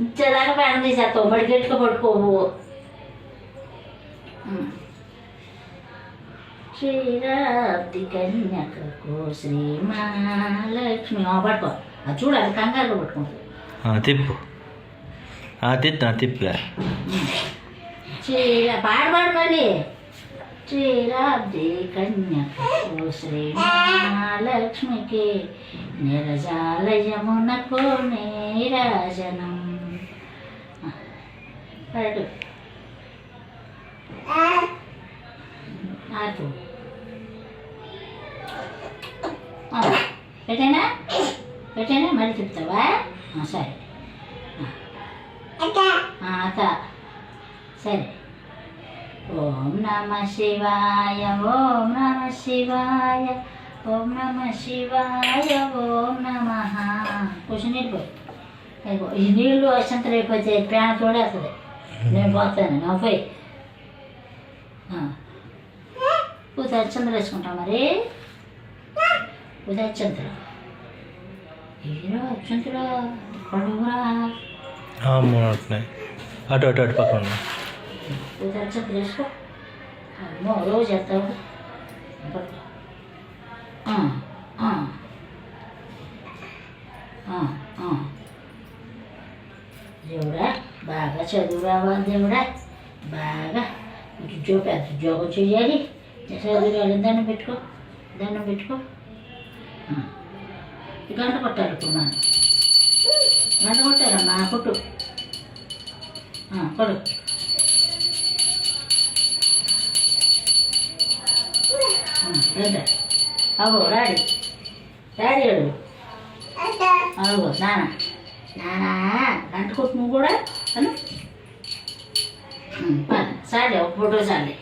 ఇచ్చేదాకా పేడ తీసేస్తావు బడి గట్టిగా పట్టుకోవు. శ్రీరాబ్ది కన్యకకు శ్రీ మహాలక్ష్మి. ఆ, పట్టుకో. అది చూడాలి కంగారులో పట్టుకుంటుంది ఆ, తిప్పు. ఆ, తిప్పు శ్రీరా పాడు పాడు మళ్ళీ. శ్రీరాబ్ది కన్యకకు శ్రీ మహాలక్ష్మికి నిరజాలయమునకు నీరాజనం. పాడు నాకు పెట్టానా? పెట్టానా? మళ్ళీ చెప్తావా? సరే. అత సరే. ఓం నమ శివాయ ఓం నమ శివాయ ఓం నమ శివాయ ఓం నమ. కొంచెం నీళ్ళు ఈ నీళ్ళు వచ్చంత అయిపోతే ప్రాణం చూడేస్తుంది నేను పోతాను నా పోయి. పూజ అచ్చంతలు వేసుకుంటాం మరి. పూజ అచ్చంతలు ఏరో అచ్చంతలు కడుగురా అటు అటు అటు పక్కన ఉన్నాయి. పూత అచ్చంతలు అమ్మో రోజు చేస్తావు. దేవుడా బాగా చదువు రావాలి దేవుడా. బాగా ఉద్యోగ పెద్ద ఉద్యోగం చేయాలి. చదువు రావాలి దండం పెట్టుకో. దండం పెట్టుకో. గంట కొట్టాలి ఇప్పుడు మనం. గంట కొట్టారమ్మా కొట్టు. కొడు. అవు రాడి రాడి వెళ్ళు అవు నానా నానా గంట కొట్టు నువ్వు కూడా అను సార్లే ఒక ఫోటో సార్లే